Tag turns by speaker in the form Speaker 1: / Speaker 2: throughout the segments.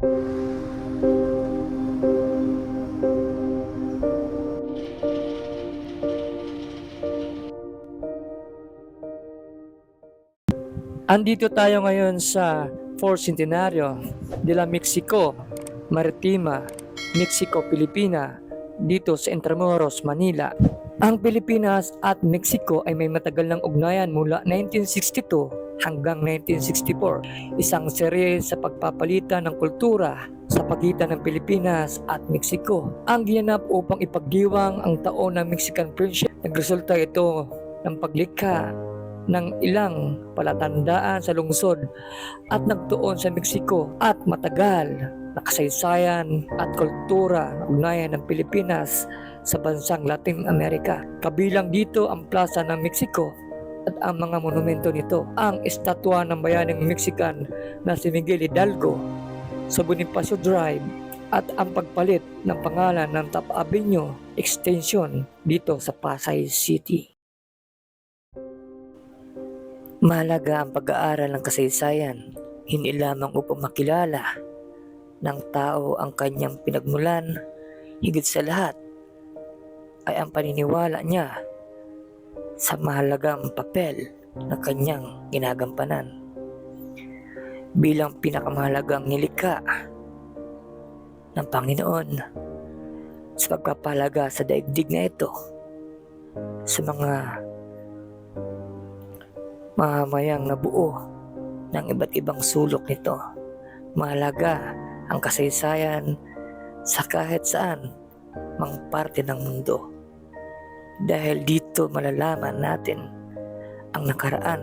Speaker 1: Andito tayo ngayon sa Fourth Centenario de la Mexico Maritima, Mexico, Pilipina, dito sa Intramuros, Manila. Ang Pilipinas at Mexico ay may matagal ng ugnayan mula 1962 hanggang 1964. Isang serye sa pagpapalitan ng kultura sa pagitan ng Pilipinas at Mexico. Ang ginanap upang ipagdiwang ang taon ng Mexican Friendship. Nagresulta ito ng paglikha ng ilang palatandaan sa lungsod at nagtuon sa Mexico at matagal na kasaysayan at kultura ng ugnayan ng Pilipinas sa bansang Latin America. Kabilang dito ang Plaza ng Mexico at ang mga monumento nito. Ang estatwa ng bayaning Mexican na si Miguel Hidalgo sa Bonifacio Drive at ang pagpalit ng pangalan ng Top Avenue Extension dito sa Pasay City. Mahalaga ang pag-aaral ng kasaysayan, hindi lamang upang makilala ng tao ang kanyang pinagmulan, higit sa lahat ay ang paniniwala niya sa mahalagang papel na kanyang ginagampanan. Bilang pinakamahalagang nilikha ng Panginoon sa pagpapalaga sa daigdig na ito sa mga mamamayang nabuo ng iba't ibang sulok nito. Mahalaga ang kasaysayan sa kahit saan mang parte ng mundo. Dahil dito malalaman natin ang nakaraan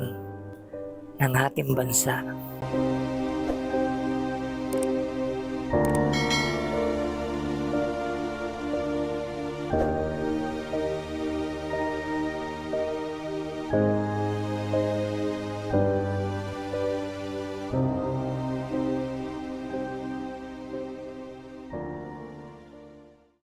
Speaker 1: ng ating bansa.